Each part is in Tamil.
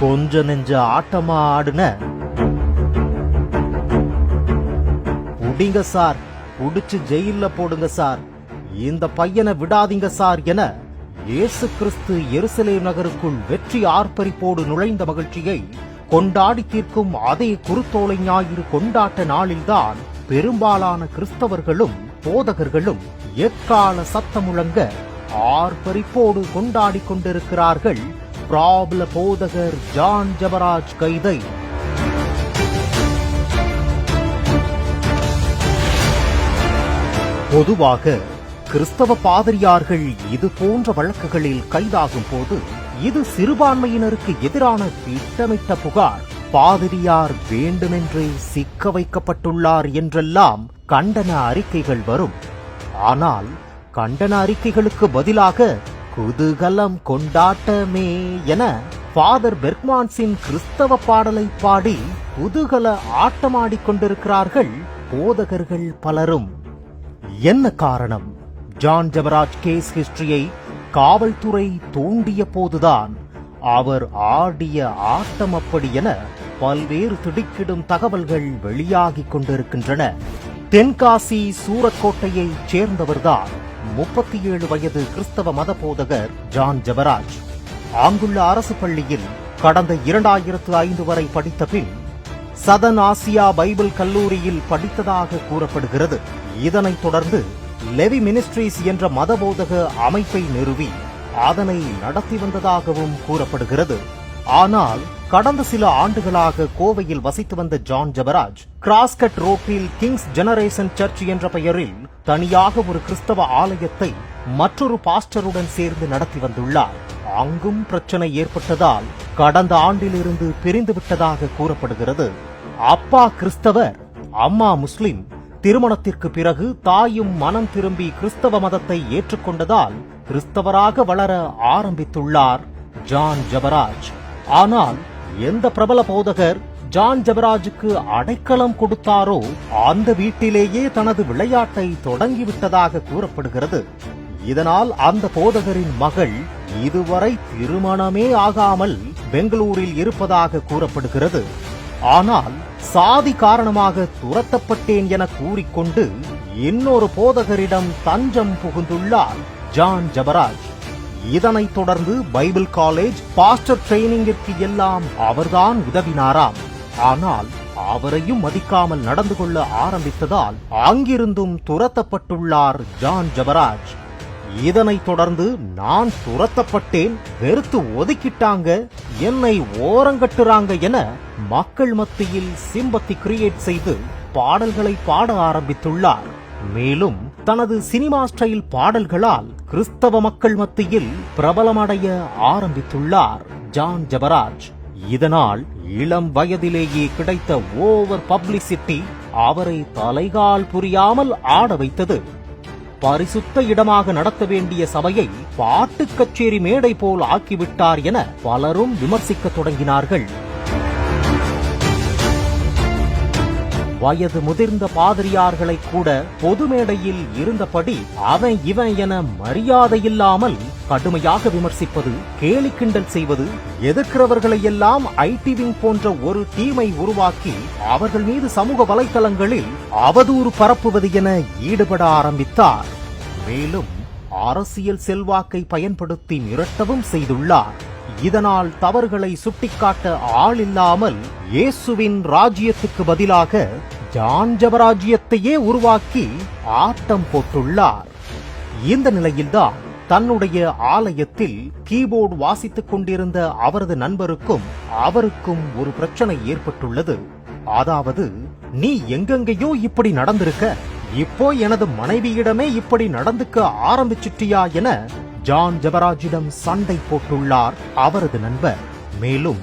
கொஞ்ச நெஞ்ச ஆட்டமா ஆடுன? புடிங்க சார் புடிச்சு ஜெயில்ல போடுங்க சார். இந்த பையனை விடாதீங்க சார் என இயேசு கிறிஸ்து எருசலேம் நகருக்குள் வெற்றி ஆர்ப்பரிப்போடு நுழைந்த மகிழ்ச்சியை கொண்டாடி தீர்க்கும் அதே குருத்தோலை ஞாயிறு கொண்டாட்ட நாளில்தான் பெரும்பாலான கிறிஸ்தவர்களும் போதகர்களும் எக்கால சத்தம் முழங்க ஆர்ப்பரிப்போடு கொண்டாடி கொண்டிருக்கிறார்கள். பிராபல போதகர் ஜான் ஜபராஜ் கைதை. பொதுவாக கிறிஸ்தவ பாதிரியார்கள் இது போன்ற வழக்குகளில் கைதாகும் போது இது சிறுபான்மையினருக்கு எதிரான திட்டமிட்ட புகார். பாதிரியார் வேண்டுமென்றே சிக்க வைக்கப்பட்டுள்ளார் என்றெல்லாம் கண்டன அறிக்கைகள் வரும். ஆனால் கண்டன அறிக்கைகளுக்கு பதிலாக குதூகலம் கொண்டாட்டமே என ஃபாதர் பெர்க்மான்ஸின் கிறிஸ்தவ பாடலை பாடி குதூகல ஆட்டமாடிக் கொண்டிருக்கிறார்கள் போதகர்கள் பலரும். என்ன காரணம்? ஜான் ஜபராஜ் கேஸ் ஹிஸ்டரியை காவல்துறை தூண்டிய போதுதான் அவர் ஆடிய ஆட்டம் அப்படி என பல்வேறு திடுக்கிடும் தகவல்கள் வெளியாகிக் கொண்டிருக்கின்றன. தென்காசி சூரக்கோட்டையைச் சேர்ந்தவர்தான். முப்பத்தி ஏழு வயது கிறிஸ்தவ மத போதகர் ஜான் ஜவராஜ். அங்குள்ள அரசு பள்ளியில் கடந்த இரண்டாயிரத்து ஐந்து வரை படித்த பின் சதன் ஆசியா பைபிள் கல்லூரியில் படித்ததாக கூறப்படுகிறது. இதனைத் தொடர்ந்து லெவி மினிஸ்ட்ரீஸ் என்ற மதபோதக அமைப்பை நிறுவி அதனை நடத்தி வந்ததாகவும் கூறப்படுகிறது. ஆனால் கடந்த சில ஆண்டுகளாக கோவையில் வசித்து வந்த ஜான் ஜபராஜ் கிராஸ்கட் ரோட்டில் கிங்ஸ் ஜெனரேஷன் சர்ச் என்ற பெயரில் தனியாக ஒரு கிறிஸ்தவ ஆலயத்தை மற்றொரு பாஸ்டருடன் சேர்ந்து நடத்தி வந்துள்ளார். அங்கும் பிரச்சனை ஏற்பட்டதால் கடந்த ஆண்டிலிருந்து பிரிந்துவிட்டதாக கூறப்படுகிறது. அப்பா கிறிஸ்தவர் அம்மா முஸ்லிம் திருமணத்திற்கு பிறகு தாயும் மனம் திரும்பி கிறிஸ்தவ மதத்தை ஏற்றுக்கொண்டதால் கிறிஸ்தவராக வளர ஆரம்பித்துள்ளார் ஜான் ஜபராஜ். ஆனால் எந்த பிரபல போதகர் ஜான் ஜபராஜுக்கு அடைக்கலம் கொடுத்தாரோ அந்த வீட்டிலேயே தனது விளையாட்டை தொடங்கிவிட்டதாக கூறப்படுகிறது. இதனால் அந்த போதகரின் மகள் இதுவரை திருமணமே ஆகாமல் பெங்களூரில் இருப்பதாக கூறப்படுகிறது. ஆனால் சாதி காரணமாக துரத்தப்பட்டேன் என கூறிக்கொண்டு இன்னொரு போதகரிடம் தஞ்சம் புகுந்துள்ளார் ஜான் ஜபராஜ். இதனைத் தொடர்ந்து பைபிள் காலேஜ் பாஸ்டர் ட்ரைனிங்கிற்கு எல்லாம் அவர்தான் உதவினாராம். ஆனால் அவரையும் மதிக்காமல் நடந்து கொள்ள ஆரம்பித்ததால் அங்கிருந்தும் துரத்தப்பட்டுள்ளார் ஜான் ஜபராஜ். இதனைத் தொடர்ந்து நான் துரத்தப்பட்டேன் வெறுத்து ஒதுக்கிட்டாங்க என்னை ஓரங்கட்டுறாங்க என மக்கள் மத்தியில் சிம்பத்தி கிரியேட் செய்து பாடல்களை பாட ஆரம்பித்துள்ளார். மேலும் தனது சினிமா ஸ்டைல் பாடல்களால் கிறிஸ்தவ மக்கள் மத்தியில் பிரபலமடைய ஆரம்பித்துள்ளார் ஜான் ஜபராஜ். இதனால் இளம் வயதிலேயே கிடைத்த ஓவர் பப்ளிசிட்டி அவரை தலைகால் புரியாமல் ஆட வைத்தது. பரிசுத்த இடமாக நடத்த வேண்டிய சபையை பாட்டு கச்சேரி மேடை போல் ஆக்கிவிட்டார் என பலரும் விமர்சிக்க தொடங்கினார்கள். வயது முதிர்ந்த பாதிரியார்களை கூட பொது மேடையில் இருந்தபடி அவன் இவன் என மரியாதை இல்லாமல் கடுமையாக விமர்சிப்பது கேலி கிண்டல் செய்வது எதிர்க்கிறவர்களை எல்லாம் ஐடி விங் போன்ற ஒரு டீமை உருவாக்கி அவர்கள் மீது சமூக வலைதளங்களில் அவதூறு பரப்புவது என ஈடுபட ஆரம்பித்தார். மேலும் அரசியல் செல்வாக்கை பயன்படுத்தி மிரட்டவும் செய்துள்ளார். இதனால் தவறுகளை சுட்டிக்காட்ட ஆள் இல்லாமல் இயேசுவின் ராஜ்யத்துக்கு பதிலாக ஜான் ஜபராஜ்யத்தையே உருவாக்கி ஆட்டம் போட்டுள்ளார். இந்த நிலையில்தான் தன்னுடைய ஆலயத்தில் கீபோர்டு வாசித்துக் கொண்டிருந்த அவரது நண்பருக்கும் அவருக்கும் ஒரு பிரச்சனை ஏற்பட்டுள்ளது. அதாவது நீ எங்கெங்கேயோ இப்படி நடந்திருக்க இப்போ எனது மனைவியிடமே இப்படி நடந்துக்க ஆரம்பிச்சிட்டியா என ஜான் ஜபராஜிடம் சண்டை போட்டுள்ளார் அவரது நண்பர். மேலும்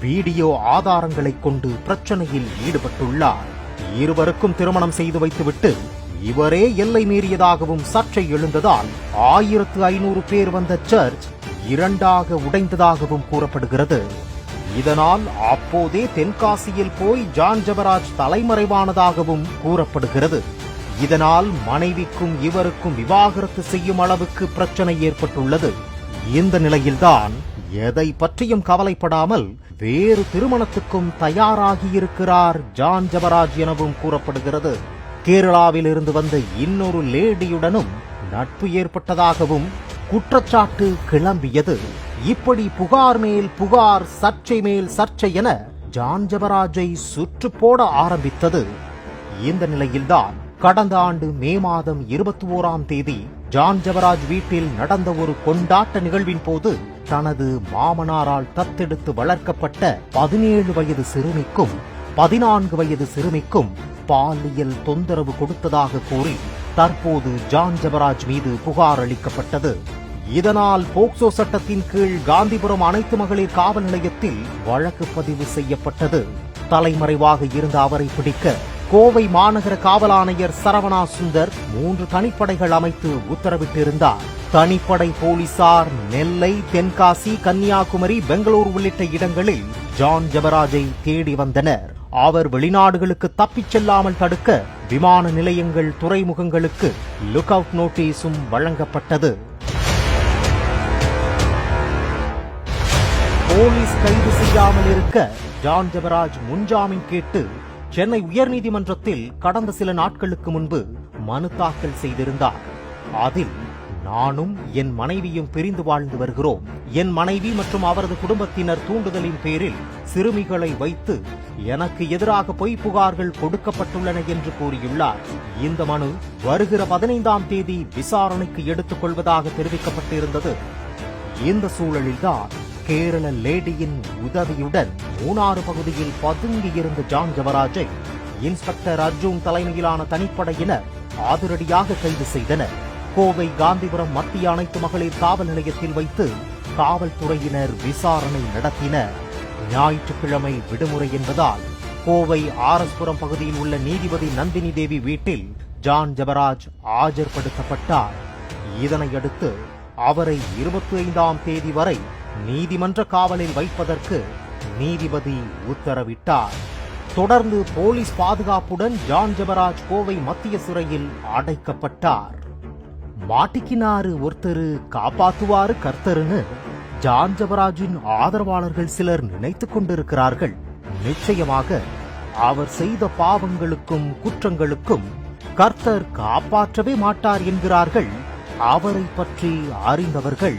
வீடியோ ஆதாரங்களை கொண்டு பிரச்சனையில் ஈடுபட்டுள்ளார். இருவருக்கும் திருமணம் செய்து வைத்துவிட்டு இவரே எல்லை மீறியதாகவும் சர்ச்சை எழுந்ததால் ஆயிரத்து ஐநூறு பேர் வந்த சர்ச் இரண்டாக உடைந்ததாகவும் கூறப்படுகிறது. இதனால் அப்போதே தென்காசியில் போய் ஜான் ஜபராஜ் தலைமறைவானதாகவும் கூறப்படுகிறது. இதனால் மனைவிக்கும் இவருக்கும் விவாகரத்து செய்யும் அளவுக்கு பிரச்சனை ஏற்பட்டுள்ளது. இந்த நிலையில்தான் எதை பற்றியும் கவலைப்படாமல் வேறு திருமணத்துக்கும் தயாராகியிருக்கிறார் ஜான் ஜபராஜ் எனவும் கூறப்படுகிறது. கேரளாவில் இருந்து வந்த இன்னொரு லேடியுடனும் நட்பு ஏற்பட்டதாகவும் குற்றச்சாட்டு கிளம்பியது. இப்படி புகார் மேல் புகார் சர்ச்சை மேல் சர்ச்சை என ஜான் ஜபராஜை சுற்று போட ஆரம்பித்தது. இந்த நிலையில்தான் கடந்த ஆண்டு மே மாதம் இருபத்தி ஓராம் தேதி ஜான் ஜவராஜ் வீட்டில் நடந்த ஒரு கொண்டாட்ட நிகழ்வின் போது தனது மாமனாரால் தத்தெடுத்து வளர்க்கப்பட்ட பதினேழு வயது சிறுமிக்கும் பதினான்கு வயது சிறுமிக்கும் பாலியல் தொந்தரவு கொடுத்ததாக கூறி தற்போது ஜான் ஜபராஜ் மீது புகார் அளிக்கப்பட்டது. இதனால் போக்சோ சட்டத்தின் கீழ் காந்திபுரம் அனைத்து மகளிர் காவல் நிலையத்தில் வழக்கு பதிவு செய்யப்பட்டது. தலைமறைவாக இருந்த அவரை பிடிக்க கோவை மாநகர காவல் ஆணையர் சரவணா சுந்தர் மூன்று தனிப்படைகள் அமைத்து உத்தரவிட்டிருந்தார். தனிப்படை போலீசார் நெல்லை தென்காசி கன்னியாகுமரி பெங்களூர் உள்ளிட்ட இடங்களில் ஜான் ஜபராஜை தேடி வந்தனர். அவர் வெளிநாடுகளுக்கு தப்பிச் செல்லாமல் தடுக்க விமான நிலையங்கள் துறைமுகங்களுக்கு லுக் அவுட் நோட்டீஸும் வழங்கப்பட்டது. போலீஸ் கைது செய்யாமல் இருக்க ஜான் ஜபராஜ் முன்ஜாமீன் கேட்டு சென்னை உயர்நீதிமன்றத்தில் கடந்த சில நாட்களுக்கு முன்பு மனு தாக்கல் செய்திருந்தார். அதில் நானும் என் மனைவியும் பிரிந்து வாழ்ந்து வருகிறோம். என் மனைவி மற்றும் அவரது குடும்பத்தினர் தூண்டுதலின் பேரில் சிறுமிகளை வைத்து எனக்கு எதிராக பொய் புகார்கள் கொடுக்கப்பட்டுள்ளன என்று கூறியுள்ளார். இந்த மனு வருகிற பதினைந்தாம் தேதி விசாரணைக்கு எடுத்துக் கொள்வதாக தெரிவிக்கப்பட்டிருந்தது. இந்த சூழலில்தான் கேரள லேடியின் உதவியுடன் மூணாறு பகுதியில் பதுங்கியிருந்த ஜான் ஜவராஜை இன்ஸ்பெக்டர் அர்ஜுன் தலைமையிலான தனிப்படையினர் அதிரடியாக கைது செய்தனர். கோவை காந்திபுரம் மத்திய அனைத்து மகளிர் காவல் நிலையத்தில் வைத்து காவல்துறையினர் விசாரணை நடத்தினர். ஞாயிற்றுக்கிழமை விடுமுறை என்பதால் கோவை ஆரஸ்புரம் பகுதியில் உள்ள நீதிபதி நந்தினி தேவி வீட்டில் ஜான் ஜபராஜ் ஆஜர்படுத்தப்பட்டார். இதனையடுத்து அவரை இருபத்தி ஐந்தாம் தேதி வரை நீதிமன்ற காவலில் வைப்பதற்கு நீதிபதி உத்தரவிட்டார். தொடர்ந்து போலீஸ் பாதுகாப்புடன் ஜான் ஜபராஜ் கோவை மத்திய சிறையில் அடைக்கப்பட்டார். மாட்டிக்கினாரு ஒருத்தரு காப்பாத்துவாரு கர்த்தருன்னு ஜான் ஜபராஜின் ஆதரவாளர்கள் சிலர் நினைத்துக் கொண்டிருக்கிறார்கள். நிச்சயமாக அவர் செய்த பாவங்களுக்கும் குற்றங்களுக்கும் கர்த்தர் காப்பாற்றவே மாட்டார் என்கிறார்கள். அவரை பற்றி அறிந்தவர்கள்